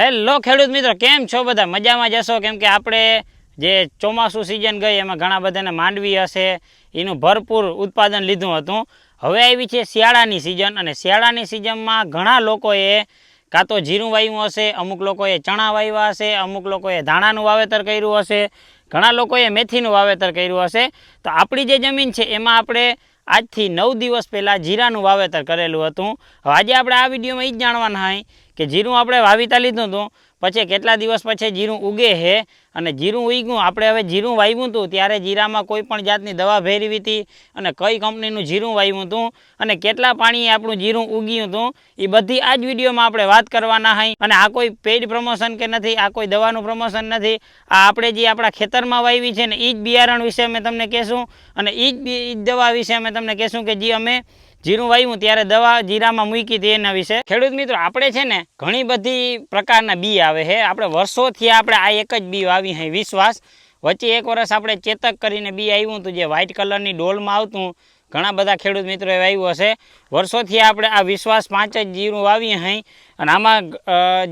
Hello ખેડૂત મિત્રો, કેમ છો બધા? મજામાં જશો કેમ કે આપણે જે ચોમાસું સિઝન ગઈ, એમાં ઘણા બધાને માંડવી હશે. એનું ભરપૂર ઉત્પાદન લીધું હતું. હવે આવી છે શિયાળાની સિઝન અને શિયાળાની સિઝનમાં ઘણા લોકોએ કાં તો જીરું વાવ્યું હશે, અમુક લોકોએ ચણા વાવ્યા હશે, અમુક લોકોએ ધાણાનું વાવેતર કર્યું હશે, ઘણા લોકોએ મેથીનું વાવેતર કર્યું હશે. તો આપણી જે જમીન છે, એમાં આપણે આજથી નવ દિવસ પહેલાં જીરાનું વાવેતર કરેલું હતું. હવે આજે આપણે આ વિડીયોમાં એ જ જાણવાના હોય કે જીરું આપણે વાવીતા લીધું હતું. પછી કેટલા દિવસ પછી જીરું ઉગે છે અને જીરું ઉગ્યું, આપણે હવે જીરું વાવ્યું હતું, ત્યારે જીરામાં કોઈ પણ જાતની દવા ભેરવી હતી અને કઈ કંપનીનું જીરું વાવ્યું હતું અને કેટલા પાણીએ આપણું જીરું ઉગ્યું હતું, એ બધી આ જ વિડીયોમાં આપણે વાત કરવાના હોય અને આ કોઈ પેઇડ પ્રમોશન કે નથી, આ કોઈ દવાનું પ્રમોશન નથી. આ આપણે જે આપણા ખેતરમાં વાવી છે ને એ જ બિયારણ વિશે અમે તમને કહેશું અને એ જ દવા વિશે અમે તમને કહેશું કે જે અમે જીરું વાવ્યું ત્યારે દવા જીરામાં મૂકી હતી એના વિશે. ખેડૂત મિત્રો, આપણે છે ને ઘણી બધી પ્રકારના બી આવે છે. આપણે વર્ષોથી આપણે આ એક જ બી વાવી છે. વિશ્વાસ. વચ્ચે એક વર્ષ આપણે ચેતક કરીને બી આવ્યું હતું, જે વ્હાઇટ કલરની ડોલમાં આવતું. ઘણા બધા ખેડૂત મિત્રોએ વાવ્યું હશે વર્ષોથી આપણે આ વિશ્વાસ પાંચ જ જીરું વાવીએ હઈ અને આમાં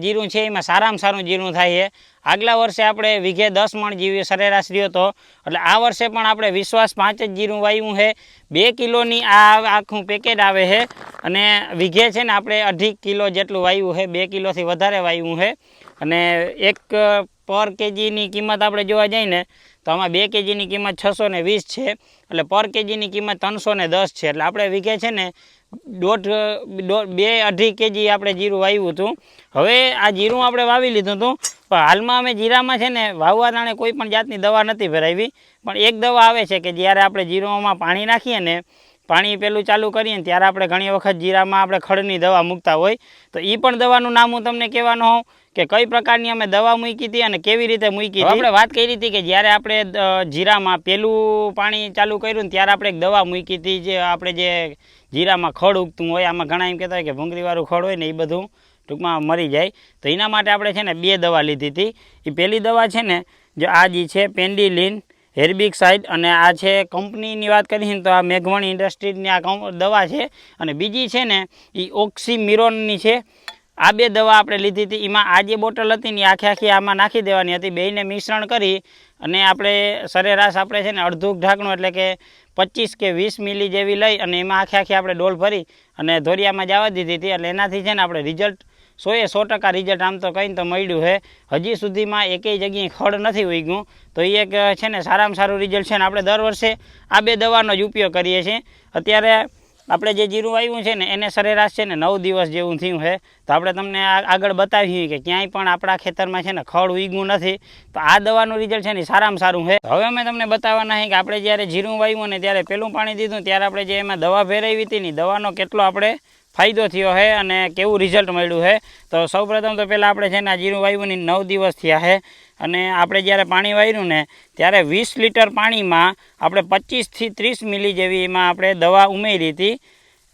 જીરું છે એમાં સારામાં સારું જીરું થાય છે. આગલા વર્ષે આપણે વીઘે દસ મણ જેવી સરેરાશ રહ્યો હતો એટલે આ વર્ષે પણ આપણે વિશ્વાસ પાંચ જ જીરું વાવ્યું છે. બે કિલોની આ આખું પેકેટ આવે છે અને વીઘે છે ને આપણે અઢી કિલો જેટલું વાવ્યું છે. બે કિલોથી વધારે વાવ્યું છે. અને એક પર કેજીની કિંમત આપણે જોવા જઈએ ને, તો આમાં બે કેજીની કિંમત છસો ને વીસ છે. એટલે પર કેજીની કિંમત ત્રણસો ને દસ છે. એટલે આપણે વીઘે છે ને, દોઢ દોઢ બે અઢી કેજી આપણે જીરું વાવ્યું હતું. હવે આ જીરું આપણે વાવી લીધું હતું, પણ હાલમાં અમે જીરામાં છે ને, વાવવા તાણે કોઈ પણ જાતની દવા નથી ભરાવી. પણ એક દવા આવે છે કે જ્યારે આપણે જીરોમાં પાણી નાખીએ ને પાણી પેલું ચાલુ કરીએ ને ત્યારે આપણે ઘણી વખત જીરામાં આપણે ખડની દવા મૂકતા હોય તો એ પણ દવાનું નામ હું તમને કહેવાનો હોઉં કે કઈ પ્રકારની અમે દવા મૂકી હતી અને કેવી રીતે મૂકી હતી. આપણે વાત કરી હતી કે જ્યારે આપણે જીરામાં પેલું પાણી ચાલુ કર્યું ને ત્યારે આપણે એક દવા મૂકી હતી જે આપણે જે જીરામાં ખડ ઉગતું હોય આમાં ઘણા એમ કહેતા હોય કે ભૂંગળીવાળું ખડ હોય ને એ બધું ટૂંકમાં મરી જાય. તો એના માટે આપણે છે ને બે દવા લીધી હતી. એ પહેલી દવા છે ને જો આ જે છે પેન્ડિલિન હેર્બિક સાઇડ અને આ છે કંપનીની વાત કરીએ ને તો આ મેઘવણી ઇન્ડસ્ટ્રીની આ દવા છે. અને બીજી છે ને એ ઓક્સીમિરોનની છે. આ બે દવા આપણે લીધી હતી. એમાં આ જે બોટલ હતી ને આખી આખી આમાં નાખી દેવાની હતી. બેયને મિશ્રણ કરી અને આપણે સરેરાશ આપણે છે ને અડધું ઢાંકણું એટલે કે પચીસ કે વીસ મિલી જેવી લઈ અને એમાં આખી આખી આપણે ડોલ ભરી અને ધોરિયામાં જવા દીધી હતી. એટલે એનાથી છે ને આપણે રિઝલ્ટ સોએ સો ટકા રિઝલ્ટ આમ તો કહીને તો મળ્યું છે. હજી સુધીમાં એકેય જગ્યાએ ખડ નથી ઉગ્યું. તો એ એક છે ને સારામાં સારું રિઝલ્ટ છે ને આપણે દર વર્ષે આ બે દવાનો જ ઉપયોગ કરીએ છીએ. અત્યારે આપણે જે જીરું આવ્યું છે ને એને સરેરાશ છે ને નવ દિવસ જેવું થયું છે. તો આપણે તમને આગળ બતાવીએ કે ક્યાંય પણ આપણા ખેતરમાં છે ને ખડ ઉગ્યું નથી. તો આ દવાનું રિઝલ્ટ છે ને સારામાં સારું છે. હવે અમે તમને બતાવવાના છે કે આપણે જ્યારે જીરું વાવ્યું ને ત્યારે પેલું પાણી દીધું ત્યારે આપણે જે એમાં દવા ભેરાવી હતી ને દવાનો કેટલો આપણે ફાયદો થયો છે અને કેવું રિઝલ્ટ મળ્યું છે તો સૌપ્રથમ તો પહેલાં આપણે છે ને આ જીરું વાવ્યું નવ દિવસ થયા છે અને આપણે જ્યારે પાણી વાર્યું ને, ત્યારે વીસ લીટર પાણીમાં આપણે પચીસથી ત્રીસ મિલી જેવી એમાં આપણે દવા ઉમેરી હતી.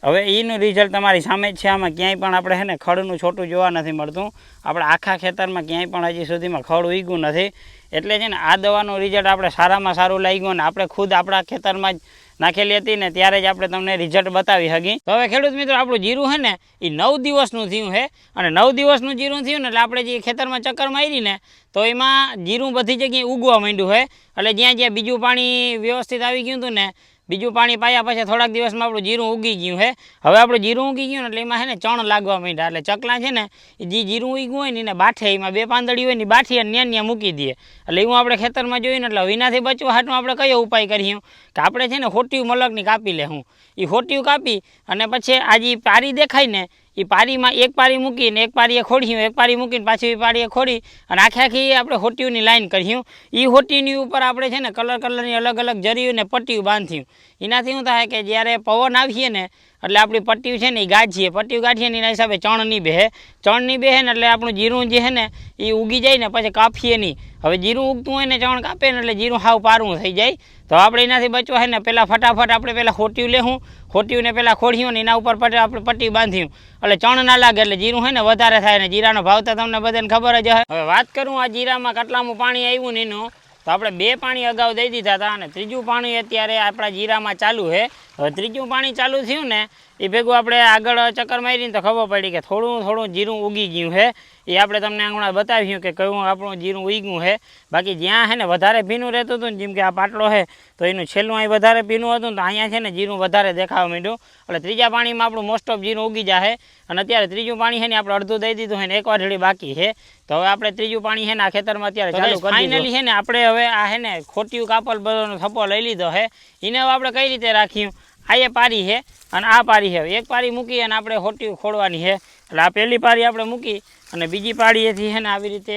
હવે એનું રિઝલ્ટ તમારી સામે જ છે. આમાં ક્યાંય પણ આપણે છે ને ખડનું છોટું જોવા નથી મળતું. આપણે આખા ખેતરમાં ક્યાંય પણ હજી સુધીમાં ખડ ઉગ્યું નથી. એટલે છે ને આ દવાનું રિઝલ્ટ આપણે સારામાં સારું લાગ્યું અને આપણે ખુદ આપણા ખેતરમાં જ નાખેલી હતી ને ત્યારે જ આપણે તમને રિઝલ્ટ બતાવી હગી. તો હવે ખેડૂત મિત્રો, આપણું જીરું છે ને એ નવ દિવસનું થયું છે અને નવ દિવસનું જીરું થયું ને એટલે આપણે જે ખેતરમાં ચક્કર મારી ને તો એમાં જીરું બધી જગ્યાએ ઉગવા માંડ્યું છે એટલે જ્યાં જ્યાં બીજું પાણી વ્યવસ્થિત આવી ગયું હતું ને બીજું પાણી પાયા પછી થોડાક દિવસમાં આપણું જીરું ઉગી ગયું છે હવે આપણું જીરું ઉગી ગયું એટલે એમાં છે ને ચણ લાગવા માંડ્યા. એટલે ચકલા છે ને, એ જે જીરું ઉગ્યું હોય ને એને બાઠે એમાં બે પાંદડી હોય ને બાઠી અને ન્યા ન્યા મૂકી દઈએ એટલે એવું આપણે ખેતરમાં જોયું ને એટલે વિનાથી બચવા હાટું આપણે કયો ઉપાય કરીએ? કે આપણે છે ને ખોટિયું મલકની કાપી લેવું એ ખોટિયું કાપી અને પછી આ જે પારી દેખાય ને એ પારીમાં એક પારી મૂકીને એક પારીએ ખોડ્યું, એક પારી મૂકીને પાછી એ પારીએ ખોડી અને આખી આખી આપણે હોટીઓની લાઈન કર્યું. એ હોટીની ઉપર આપણે છે ને કલર કલરની અલગ અલગ જરીયું ને પટ્ટીયું બાંધ્યું. એનાથી શું થાય કે જ્યારે પવન આવીએ ને એટલે આપણી પટ્ટીયું છે ને એ ગાંઠીએ પટ્ટીયું ગાંઠીએ ને એના હિસાબે ચણ નહીં બેહે. ચણ બેહે ને એટલે આપણું જીરું જે છે ને એ ઉગી જાય ને પછી કાફીએ નહીં. હવે જીરું ઉગતું હોય ને ચણ કાપે ને એટલે જીરું હાવ પારું થઈ જાય. તો આપણે એનાથી બચવા હોય ને પહેલાં ફટાફટ આપણે પહેલાં ખોટ્યું લેવું ખોટિયું ને પહેલાં ખોડ્યું ને એના ઉપર આપણે પટ્ટી બાંધ્યું. એટલે ચણ ના લાગે એટલે જીરું હોય ને વધારે થાય ને જીરાનો ભાવ તો તમને બધાને ખબર જ હોય હવે વાત કરું આ જીરામાં કટલામાં પાણી આવ્યું ને એનું. તો આપણે બે પાણી અગાઉ દઈ દીધા હતા અને ત્રીજું પાણી અત્યારે આપણા જીરામાં ચાલુ છે હવે ત્રીજું પાણી ચાલુ થયું ને એ ભેગું આપણે આગળ ચક્કર મારીને તો ખબર પડી કે થોડું થોડું જીરું ઉગી ગયું છે એ આપણે તમને હમણાં બતાવ્યું કે કયું આપણું જીરું ઉગ્યું છે. બાકી જ્યાં છે ને વધારે ભીનું રહેતું હતું ને જેમ કે આ પાટલો છે તો એનું છેલ્લું અહીં વધારે ભીનું હતું તો અહીંયા છે ને જીરું વધારે દેખાવા માંડ્યું. એટલે ત્રીજા પાણીમાં આપણું મોસ્ટ ઓફ જીરું ઉગી જાય અને અત્યારે ત્રીજું પાણી છે ને આપણે અડધું દઈ દીધું છે ને એક વાર બાકી છે. તો હવે આપણે ત્રીજું પાણી છે ને આ ખેતરમાં અત્યારે ચાલુ ફાઇનલી છે ને આપણે હવે આ છે ને ખોટિયું કાપલ બધોનો થપ્પો લઈ લીધો છે. એને હવે આપણે કઈ રીતે રાખ્યું? આ એ પારી છે અને આ પારી છે. એક પારી મૂકી અને આપણે ખોટિયું ખોડવાની છે. એટલે આ પહેલી પારી આપણે મૂકી અને બીજી પાળીએથી છે ને આવી રીતે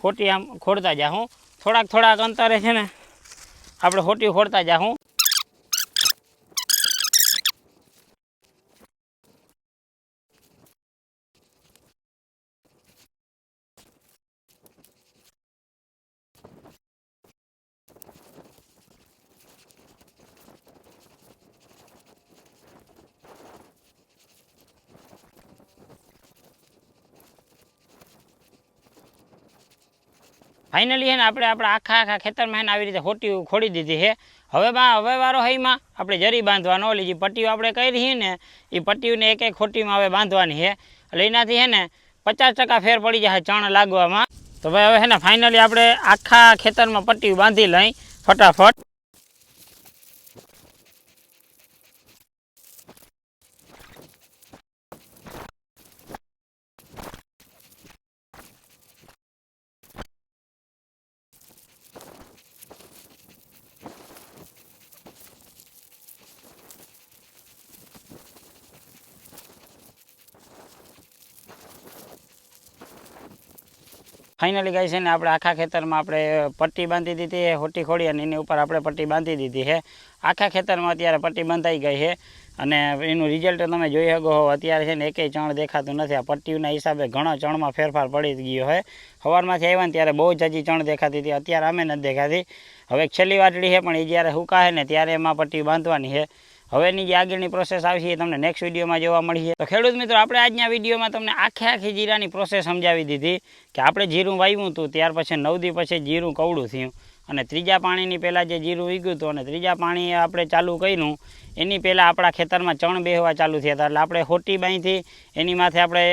ખોટી આમ ખોડતા જાઉં થોડાક થોડાક અંતરે છે ને આપણે હોટી ખોડતા જાઉં ફાઇનલી છે ને આપણે આપણા આખા આખા ખેતરમાં ને આવી રીતે ખોટી ખોડી દીધી છે હવે બા, હવે વારો હઈમાં આપણે જરી બાંધવાનો, ઓલી જે પટ્ટીઓ આપણે કરી છે ને, એ પટ્ટીઓને એક એક ખોટીમાં હવે બાંધવાની છે એટલે એનાથી છે ને પચાસ ટકા ફેર પડી જાય ચણ લાગવામાં. તો ભાઈ હવે છે ને ફાઇનલી આપણે આખા ખેતરમાં પટ્ટીઓ બાંધી લઈ, ફટાફટ. ફાઇનલી ગાય છે ને આપણે આખા ખેતરમાં આપણે પટ્ટી બાંધી દીધી છે, હોટી ખોડી અને એની ઉપર આપણે પટ્ટી બાંધી દીધી છે. આખા ખેતરમાં અત્યારે પટ્ટી બંધાઈ ગઈ છે અને એનું રિઝલ્ટ તમે જોઈ શકો હો, અત્યારે છે ને એકેય ચણ દેખાતું નથી. આ પટ્ટીના હિસાબે ઘણો ચણમાં ફેરફાર પડી ગયો છે. સવારમાંથી આવ્યા ને ત્યારે બહુ જ હજી ચણ દેખાતી હતી, અત્યારે અમે નથી દેખાતી. હવે છેલ્લી વાટડી છે, પણ એ જ્યારે હુકાશે ને ત્યારે એમાં પટ્ટી બાંધવાની છે. હવેની જે આગળની પ્રોસેસ આવશે એ તમને નેક્સ્ટ વિડીયોમાં જોવા મળશે તો ખેડૂત મિત્રો, આપણે આજના વિડીયોમાં તમને આખે આખી જીરાની પ્રોસેસ સમજાવી દીધી કે આપણે જીરું વાવ્યું હતું, ત્યાર પછી નવ દી પછી જીરું કવડું થયું. અને ત્રીજા પાણીની પહેલાં જે જીરું ઉગ્યું હતું અને ત્રીજા પાણી આપણે ચાલુ કર્યું, એની પહેલાં આપણા ખેતરમાં ચણ બેહવા ચાલુ થયા હતા. એટલે આપણે હોટી બાંયથી એની માથે આપણે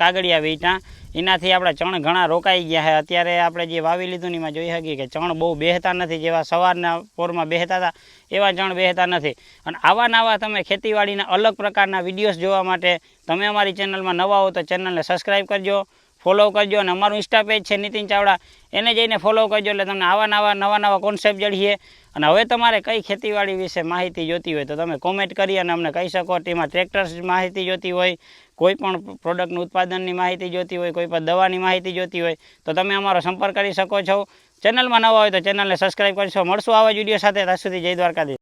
કાગળિયા વીંટા એનાથી આપણા ચણ ઘણા રોકાઈ ગયા છે. અત્યારે આપણે જે વાવી લીધું એમાં જોઈ શકીએ કે ચણ બહુ બેહતા નથી જેવા સવારના પોરમાં બેહતા હતા, એવા ચણ બેહતા નથી. અને આવા નવા તમે ખેતીવાડીના અલગ પ્રકારના વિડીયોઝ જોવા માટે તમે અમારી ચેનલમાં નવા હો તો ચેનલને સબસ્ક્રાઈબ કરજો. ફોલો કરજો અને અમારું ઇન્સ્ટા પેજ છે નીતિન ચાવડા, એને જઈને ફોલો કરજો એટલે તમને આવા નવા નવા નવા કોન્સેપ્ટ જડીએ અને હવે તમારે કઈ ખેતીવાડી વિશે માહિતી જોતી હોય તો તમે કોમેન્ટ કરી અને અમને કહી શકો. તેમાં ટ્રેક્ટર્સ માહિતી જોતી હોય, કોઈ પણ પ્રોડક્ટનું ઉત્પાદનની માહિતી જોતી હોય, કોઈ પણ દવાની માહિતી જોતી હોય, તો તમે અમારો સંપર્ક કરી શકો છો. ચેનલમાં નવા હોય તો ચેનલને સબસ્ક્રાઈબ કરશો મળશું આવા જ વીડિયો સાથે. ત્યાં સુધી જય દ્વારકાધીશ.